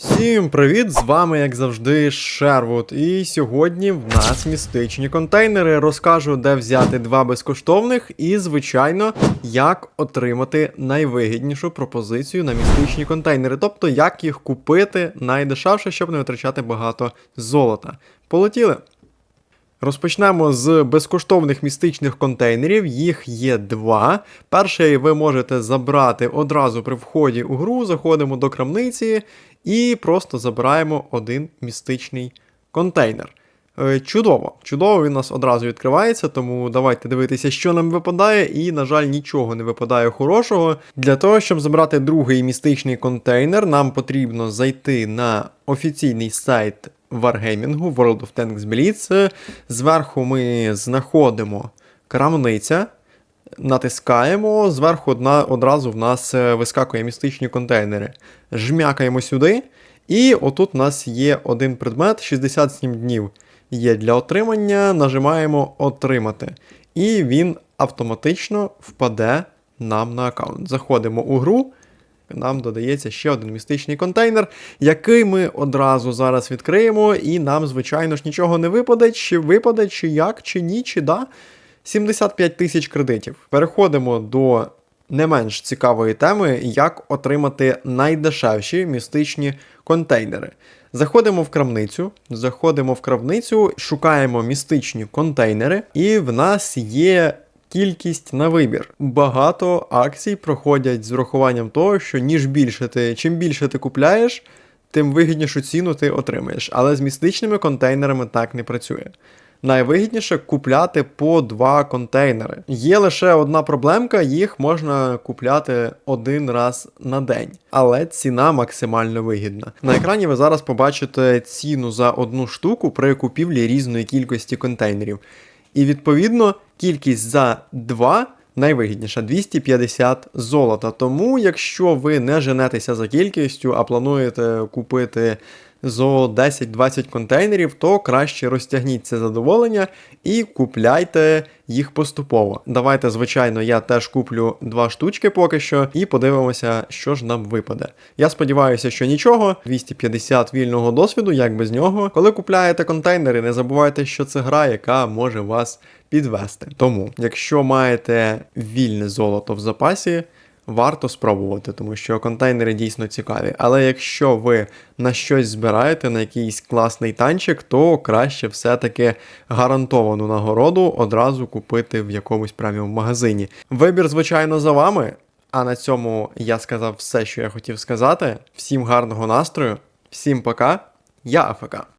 Всім привіт! З вами, як завжди, Шервуд. І сьогодні в нас містичні контейнери. Розкажу, де взяти два безкоштовних, і, звичайно, як отримати найвигіднішу пропозицію на містичні контейнери. Тобто, як їх купити найдешевше, щоб не витрачати багато золота. Полетіли! Розпочнемо з безкоштовних містичних контейнерів. Їх є два. Перший ви можете забрати одразу при вході у гру. Заходимо до крамниці і просто забираємо один містичний контейнер. Е, Чудово, чудово, він у нас одразу відкривається, тому давайте дивитися, що нам випадає, і, на жаль, нічого не випадає хорошого. Для того, щоб забрати другий містичний контейнер, нам потрібно зайти на офіційний сайт Wargaming, World of Tanks Blitz. Зверху ми знаходимо крамниця. Натискаємо, зверху одна, одразу в нас е, вискакує містичні контейнери. Жмякаємо сюди, і отут у нас є один предмет, 67 днів є для отримання. Нажимаємо Отримати. І він автоматично впаде нам на аккаунт. Заходимо у гру. Нам додається ще один містичний контейнер, який ми одразу зараз відкриємо, і нам, звичайно ж, нічого не випаде, чи випаде, чи як, чи ні, чи да. 75 тисяч кредитів. Переходимо до не менш цікавої теми, як отримати найдешевші містичні контейнери. Заходимо в крамницю, заходимо в крамницю, шукаємо містичні контейнери, і в нас є кількість на вибір. Багато акцій проходять з урахуванням того, що ніж більше ти, чим більше ти купляєш, тим вигіднішу ціну ти отримаєш. Але з містичними контейнерами так не працює. Найвигідніше купляти по два контейнери. Є лише одна проблемка, їх можна купляти один раз на день, але ціна максимально вигідна. На екрані ви зараз побачите ціну за одну штуку при купівлі різної кількості контейнерів. І відповідно кількість за два найвигідніша 250 золота. Тому, якщо ви не женетеся за кількістю, а плануєте купити зо 10-20 контейнерів, то краще розтягніть це задоволення і купляйте їх поступово. Давайте, звичайно, я теж куплю два штучки поки що, і подивимося, що ж нам випаде. Я сподіваюся, що нічого. 250 вільного досвіду, як без нього. Коли купляєте контейнери, не забувайте, що це гра, яка може вас підвести. Тому, якщо маєте вільне золото в запасі, варто спробувати, тому що контейнери дійсно цікаві. Але якщо ви на щось збираєте, на якийсь класний танчик, то краще все-таки гарантовану нагороду одразу купити в якомусь преміум магазині. Вибір, звичайно, за вами. А на цьому я сказав все, що я хотів сказати. Всім гарного настрою, всім пока, я АФК.